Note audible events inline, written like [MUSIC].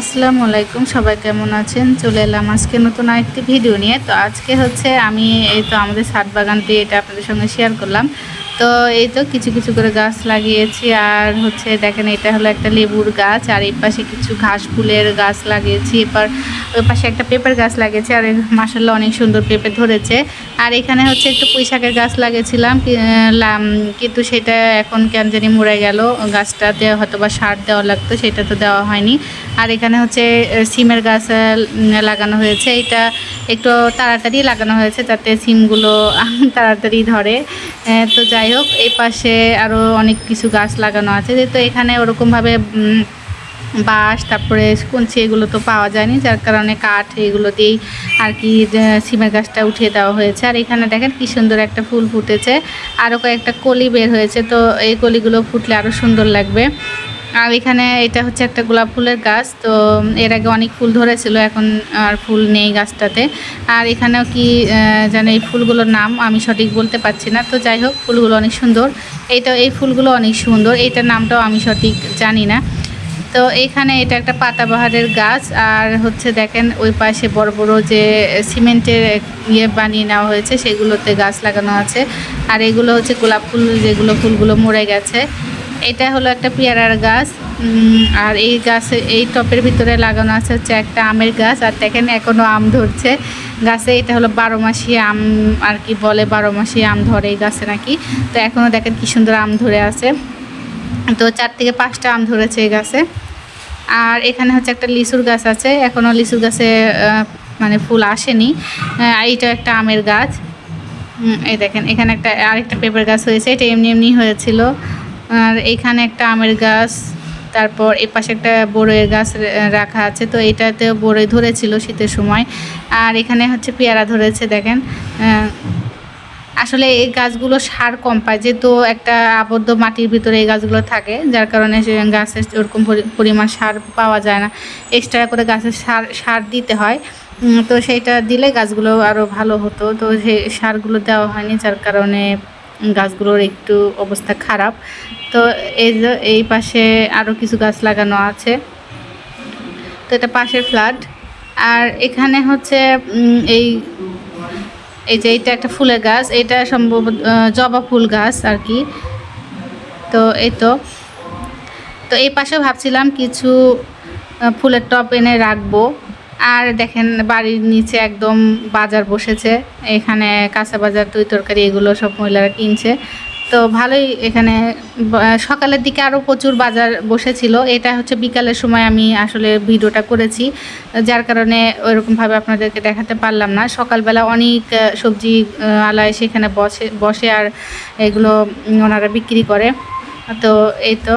আসসালামু আলাইকুম, সবাই কেমন আছেন? চলে এলাম আজকে নতুন আরেকটি ভিডিও নিয়ে। তো আজকে হচ্ছে আমি এই তো আমাদের ছাদ বাগানটি এটা আপনাদের সঙ্গে শেয়ার করলাম। তো এই তো কিছু কিছু করে গাছ লাগিয়েছি, আর হচ্ছে দেখেন এটা হলো একটা লেবুর গাছ, আর এই পাশে কিছু ঘাস ফুলের গাছ লাগিয়েছি এবার ওই পাশে একটা পেঁপের গাছ লাগিয়েছি, আর মাসাল্লাহ অনেক সুন্দর পেঁপে ধরেছে। আর এখানে হচ্ছে একটু পুঁই শাকের গাছ লাগিয়েছিলাম কিন্তু সেটা এখন কেন জানি মরে গেল, গাছটাতে হয়তো বা সার দেওয়া লাগতো, সেটা তো দেওয়া হয়নি। আর এখানে হচ্ছে সিমের গাছ লাগানো হয়েছে, এটা একটু তাড়াতাড়ি লাগানো হয়েছে যাতে সিমগুলো [LAUGHS] তাড়াতাড়ি ধরে। তো যাই হোক, এই পাশে আরও অনেক কিছু গাছ লাগানো আছে। তো এখানে ওরকমভাবে বাঁশ, তারপরে কুঞ্চি, এগুলো তো পাওয়া যায়নি, যার কারণে কাঠ এগুলো দিয়েই আর কি সিমের গাছটা উঠিয়ে দেওয়া হয়েছে। আর এখানে দেখেন কি সুন্দর একটা ফুল ফুটেছে। আরও কয়েকটা কলি বের হয়েছে, তো এই কলিগুলো ফুটলে আরও সুন্দর লাগবে। আর এখানে এটা হচ্ছে একটা গোলাপ ফুলের গাছ, তো এর আগে অনেক ফুল ধরেছিল, এখন আর ফুল নেই গাছটাতে। আর এখানেও কি যেন এই ফুলগুলোর নাম আমি সঠিক বলতে পারছি না, তো যাই হোক, ফুলগুলো অনেক সুন্দর। এইটা এই ফুলগুলো অনেক সুন্দর এইটার নামটাও আমি সঠিক জানি না। তো এখানে এটা একটা পাতাবাহারের গাছ, আর হচ্ছে দেখেন, ওই পাশে বড় বড় যে সিমেন্টের ইয়ে বানিয়ে নেওয়া হয়েছে, সেগুলোতে গাছ লাগানো আছে। আর এগুলো হচ্ছে গোলাপ ফুল, যেগুলো ফুলগুলো মরে গেছে। এটা হলো একটা পেয়ারার গাছ। আর এই গাছে, এই টপের ভিতরে লাগানো আছে হচ্ছে একটা আমের গাছ। আর দেখেন এখনও আম ধরছে। গাছে এটা হলো বারো মাসি আম, আর কি বলে বারো মাসি আম ধরে এই গাছে নাকি। তো এখনও দেখেন কি সুন্দর আম ধরে আছে। তো চার থেকে পাঁচটা আম ধরেছে এই গাছে। আর এখানে হচ্ছে একটা লিচুর গাছ আছে। এখনও লিচুর গাছে মানে ফুল আসেনি। এইটা একটা আমের গাছ। এই দেখেন, এখানে একটা, আরেকটা পেঁপের গাছ হয়েছে। এটা এমনি এমনি হয়েছিল। আর এখানে একটা আমের গাছ, তারপর এই পাশে একটা বড়ইয়ের গাছ রাখা আছে, তো এটাতেও বড়ই ধরেছিল শীতের সময়। আর এখানে হচ্ছে পেয়ারা ধরেছে, দেখেন। আসলে এই গাছগুলো সার কম পায়, যেহেতু একটা আবদ্ধ মাটির ভিতরে এই গাছগুলো থাকে, যার কারণে গাছের ওরকম পরি- পরিমাণ সার পাওয়া যায় না। এক্সট্রা করে গাছের সার সার দিতে হয়। তো সেইটা দিলে গাছগুলো আরও ভালো হতো, তো সেই সারগুলো দেওয়া হয়নি, যার কারণে গাছগুলোর একটু অবস্থা খারাপ। তো এই যে এই পাশে আরও কিছু গাছ লাগানো আছে। তো এটা পাশের ফ্ল্যাট। আর এখানে হচ্ছে এই এই যে এটা একটা ফুলের গাছ। এটা সম্ভবত জবা ফুল গাছ আর কি। তো এই তো। তো এই পাশে ভাবছিলাম কিছু ফুলের টব এনে রাখব। আর দেখেন বাড়ির নিচে একদম বাজার বসেছে। এখানে কাঁচা বাজার, দই তরকারি এগুলো সব মহিলারা কিনছে। তো ভালোই এখানে সকালের দিকে আরও প্রচুর বাজার বসেছিল। এটা হচ্ছে বিকালের সময় আমি আসলে ভিডিওটা করেছি। যার কারণে ওইরকমভাবে আপনাদেরকে দেখাতে পারলাম না। সকালবেলা অনেক সবজি আলায় সেখানে বসে বসে আর এগুলো ওনারা বিক্রি করে। তো এই তো।